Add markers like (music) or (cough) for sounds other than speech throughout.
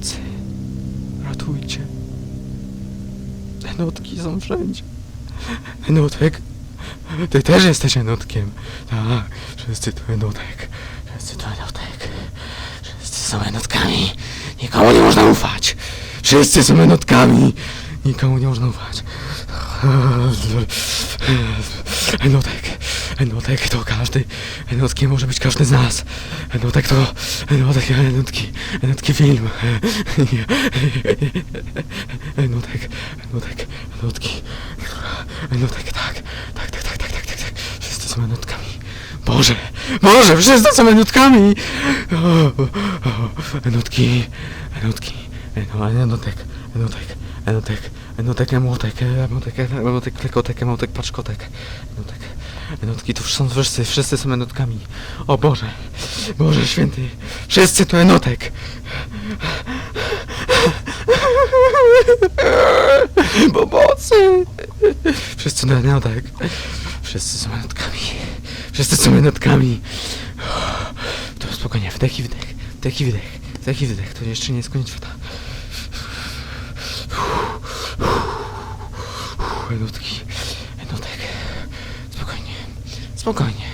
Pomocy. Ratujcie. Enotki są wszędzie. Enotek? Ty też jesteś enotkiem. Tak, wszyscy tu enotek. Wszyscy tu enotek. Wszyscy są enotkami. Nikomu nie można ufać. Wszyscy są enotkami. Nikomu nie można ufać. Enotek. Enotek to każdy. Enotkiem może być każdy z nas. Enotek to... Enotek, enotki. Enotki film. (laughs) Enotek. Enotek. Enotki. Enotek, tak. Tak, tak, tak, tak, tak, tak, tak. Wszyscy są enotkami. Boże! Boże! Wszyscy są enotkami! Enotki. Enotki. Eno, enotek. Enotek. Enotek. Enotek, emotek. Emotek, emotek, klekotek, emotek, paczkotek. Enotek. Enotki to są wszyscy, wszyscy są enotkami. O Boże! Boże święty! Wszyscy to enotek! Pomocy! Wszyscy to enotek. Wszyscy są enotkami. Wszyscy są enotkami. To spokojnie, wdech i wdech. Wdech i wdech. Wdech i wdech. To jeszcze nie jest koniec świata. Enotki. Spokojnie.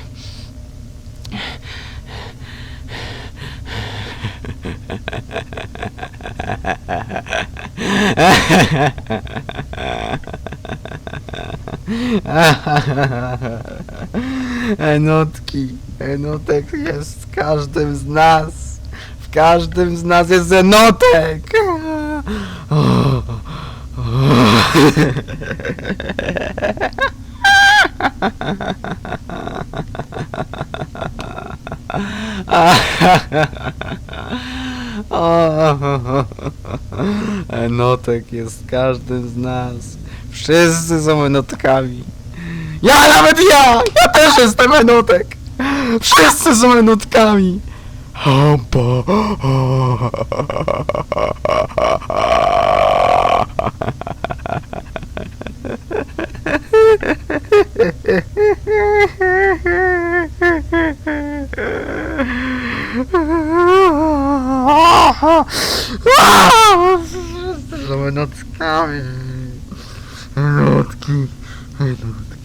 Enotki. Enotek jest w każdym z nas. W każdym z nas jest enotek. (laughs) O, o. (laughs) Enotek jest w każdym z nas. Wszyscy są enotkami. Ja nawet ja! Ja też jestem enotek! Wszyscy są enotkami (laughs) bo... Wszyscy są enotkami. Enotki. Enotki.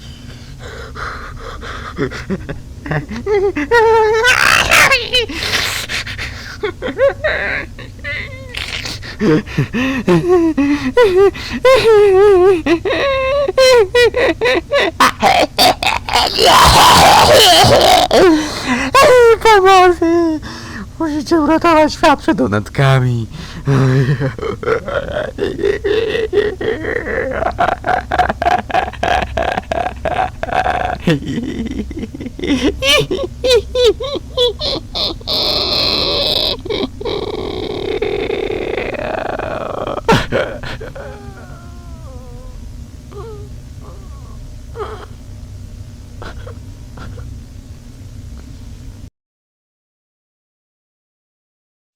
Pomocy! Musicie uratować świat przed onetkami. (laughs)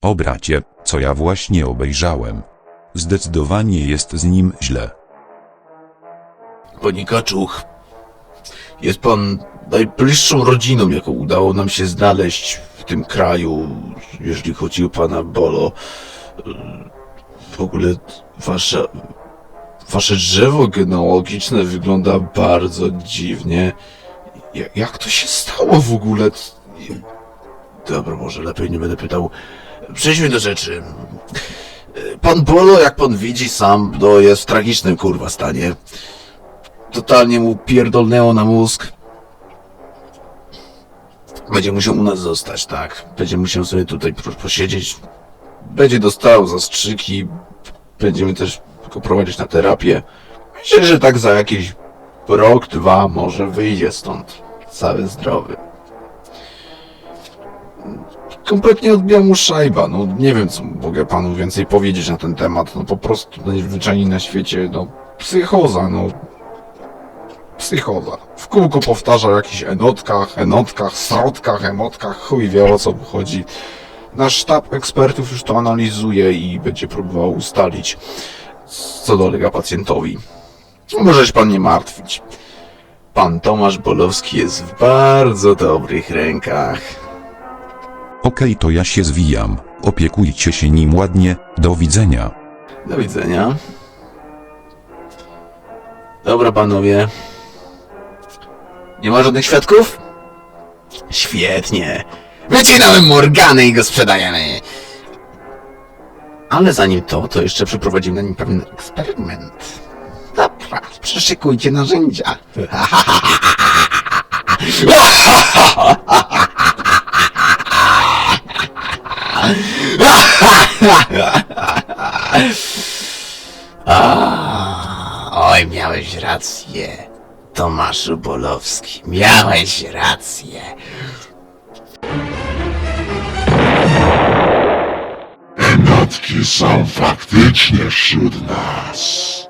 O bracie, co ja właśnie obejrzałem. Zdecydowanie jest z nim źle. Panie Kaczuch, jest pan najbliższą rodziną, jaką udało nam się znaleźć w tym kraju, jeżeli chodzi o pana Bolo. W ogóle wasze, wasze drzewo genealogiczne wygląda bardzo dziwnie. Ja- Jak to się stało w ogóle? Dobra, może lepiej nie będę pytał. Przejdźmy do rzeczy. Pan Bolo, jak pan widzi sam, no jest w tragicznym kurwa stanie totalnie mu pierdolnęło na mózg. Będzie musiał u nas zostać, tak. Będzie musiał sobie tutaj po- posiedzieć. Będzie dostał zastrzyki. Będziemy też go prowadzić na terapię. Myślę, że tak za jakiś rok, dwa może wyjdzie stąd. Cały zdrowy. Kompletnie odbija mu szajba. No nie wiem, co mogę panu więcej powiedzieć na ten temat. No po prostu najzwyczajniej na świecie, no psychoza, no psychoza. W kółko powtarza o jakichś enotkach, enotkach, srotkach, emotkach, chuj wie o co mu chodzi. Nasz sztab ekspertów już to analizuje i będzie próbował ustalić, co dolega pacjentowi. Możesz pan nie martwić. Pan Tomasz Bolowski jest w bardzo dobrych rękach. Okej, to ja się zwijam. Opiekujcie się nim ładnie, do widzenia. Do widzenia. Dobra, panowie. Nie ma żadnych świadków? Świetnie. Wycinamy Morgany i go sprzedajemy. Ale zanim to, to jeszcze przeprowadzimy na nim pewien eksperyment. Dobra, przeszykujcie narzędzia. (laughs) Oj, miałeś rację. Tomaszu Bolowski, miałeś rację. Notki są faktycznie wśród nas.